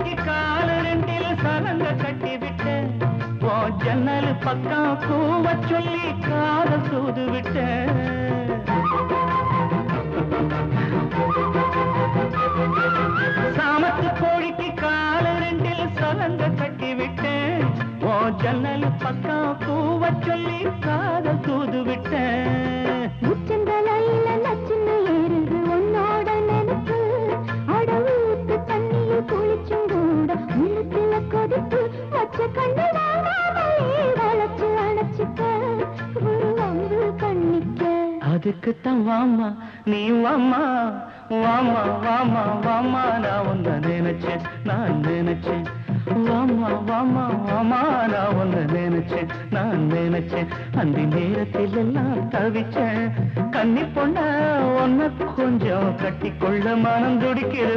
கட்டி காலு ரெண்டில் சலங்க கட்டிவிட்ட போ ஜன்னல் பக்கம் கூவ சொல்லி காத சூது விட்ட சாமத்து கோழிக்கு காலு ரெண்டில் சலங்க கட்டிவிட்டேன் ஓ ஜன்னல் பக்கம் கூவ சொல்லி காத தூது விட்டேன் அதுக்குத்தான் வாமா நீ வாமா வாமா வாமா வாமா நான் உன்னை நினைச்சேன் நான் நினைச்சேன். வாமா வாமா வாமா நான் உன்னை நினைச்சேன் நான் நினைச்சேன். அந்த நேரத்தில் எல்லாம் தவிச்சேன். கண்ணி பொண்ண உன்னை கொஞ்சம் கட்டிக்கொள்ள மனம் துடிக்குது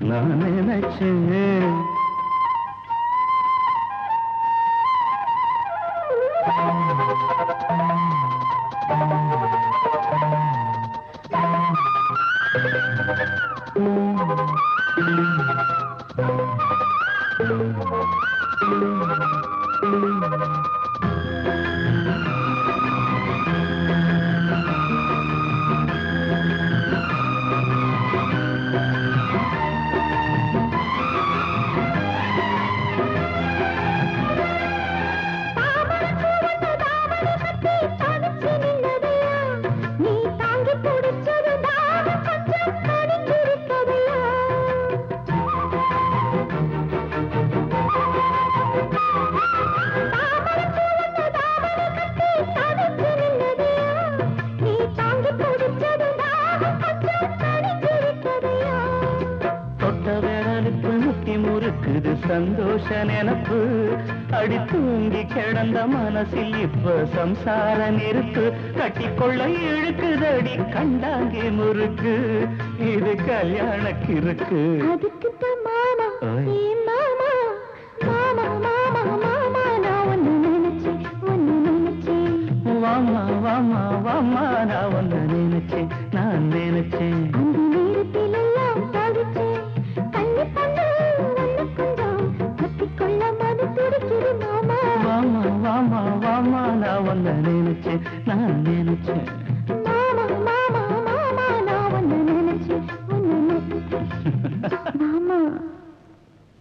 நான் நினைச்சேன் முறுக்குது சந்தோஷ நினப்பு. அடி தூங்கி கிடந்த மனசில் இப்ப சம்சார நெருப்பு. கட்டிக்கொள்ள இழுக்குதடி கண்டாங்கே முறுக்கு. இது கல்யாண கிறுக்கு. வாமா வாமா வாமா நான் ஒன்னு நினைச்சேன் நான் நினைச்சேன். நான் ஒன்னு நினைச்சேன் நான் நினைச்சேன்